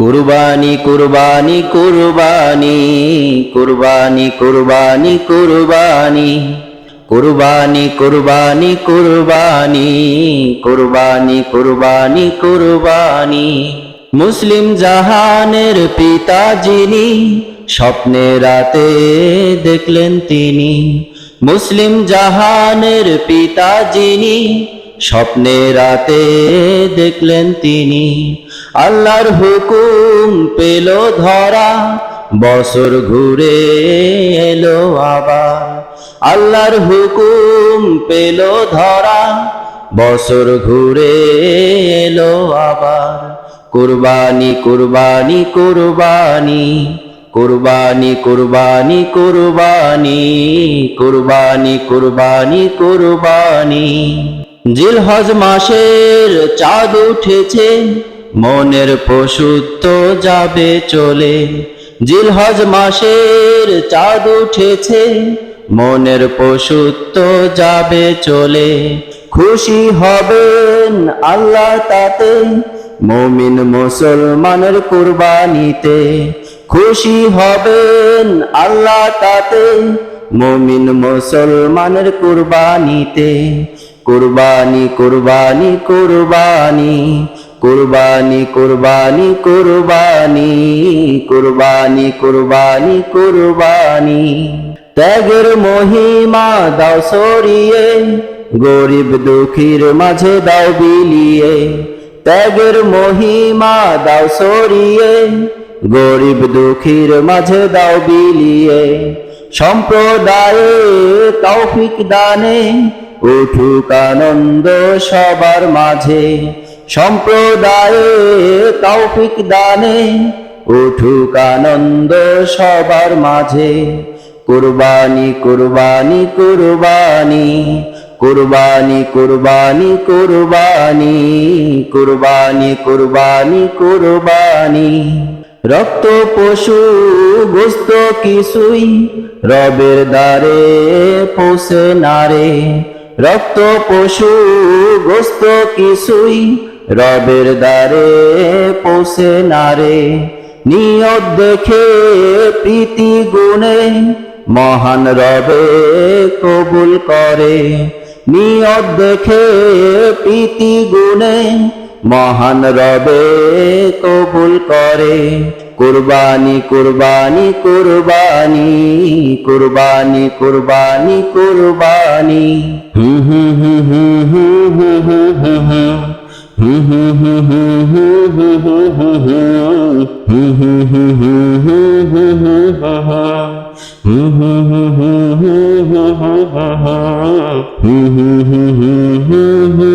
কুরবানি কুরবানি কুরবানি কুরবানি কুরবানি কুরবানি কুরবানি কুরবানি কুরবানি কুরবানি কুরবানি কুরবানি মুসলিম জাহানের পিতা যিনি স্বপ্নে রাতে দেখলেন তিনি মুসলিম জাহানের পিতা যিনি। স্বপ্নে রাতে দেখলেন তিনি আল্লাহর হুকুম পেল ধরা, বছর ঘুরে এলো আবার। আল্লাহর হুকুম পেল ধরা, বছর ঘুরে এলো আবার। কুরবানি কুরবানি কুরবানি কুরবানি কুরবানি কুরবানি কুরবানি কুরবানি কুরবানি। জিলহজ মাসের চাঁদ উঠেছে, মনের পশুত্ব যাবে চলে। জিলহজ মাসের চাঁদ উঠেছে, মনের পশুত্ব যাবে চলে। খুশি হবেন আল্লাহ তাতে, মমিন মুসলমানের কুরবানিতে। খুশি হবেন আল্লাহ তাতে। মমিন মুসলমানের কুরবানিতে। কুরবানি কুরবানি কুরবানি। কুরবানি কুরবানি কুরবানি। কুরবানি কুরবানি কুরবানি। ত্যাগের মহিমা দাও সরিয়ে। গরিব দুঃখীর মাঝে দাও বিলিয়ে। ত্যাগের মহিমা দাও সরিয়ে। গরিব দুঃখীর মাঝে দাও বিলিয়ে, সম্প্রদায়ে তৌফিক দানে, উঠুক আনন্দ সবার মাঝে, সম্প্রদায়ে তৌফিক দানে, উঠুক আনন্দ সবার মাঝে। কুরবানি কুরবানি কুরবানি কুরবানি কুরবানি কুরবানি কুরবানি কুরবানি কুরবানি। রক্ত পশু, গোস্ত কিছুই রবের দ্বারে পোষে নারে রক্ত পশু, গোস্ত কিছুই রবের দ্বারে পোষে নারে নিয়ত দেখে প্রীতি গুণে মহান রবে কবুল করে। নিয়ত দেখে প্রীতি গুণে মহান রবে কবুল করে কুরবানি কুরবানি কুরবানি কুরবানি কুরবানি কুরবানি হুম হুম হুম হুম হুম হুম হুম হুম হুম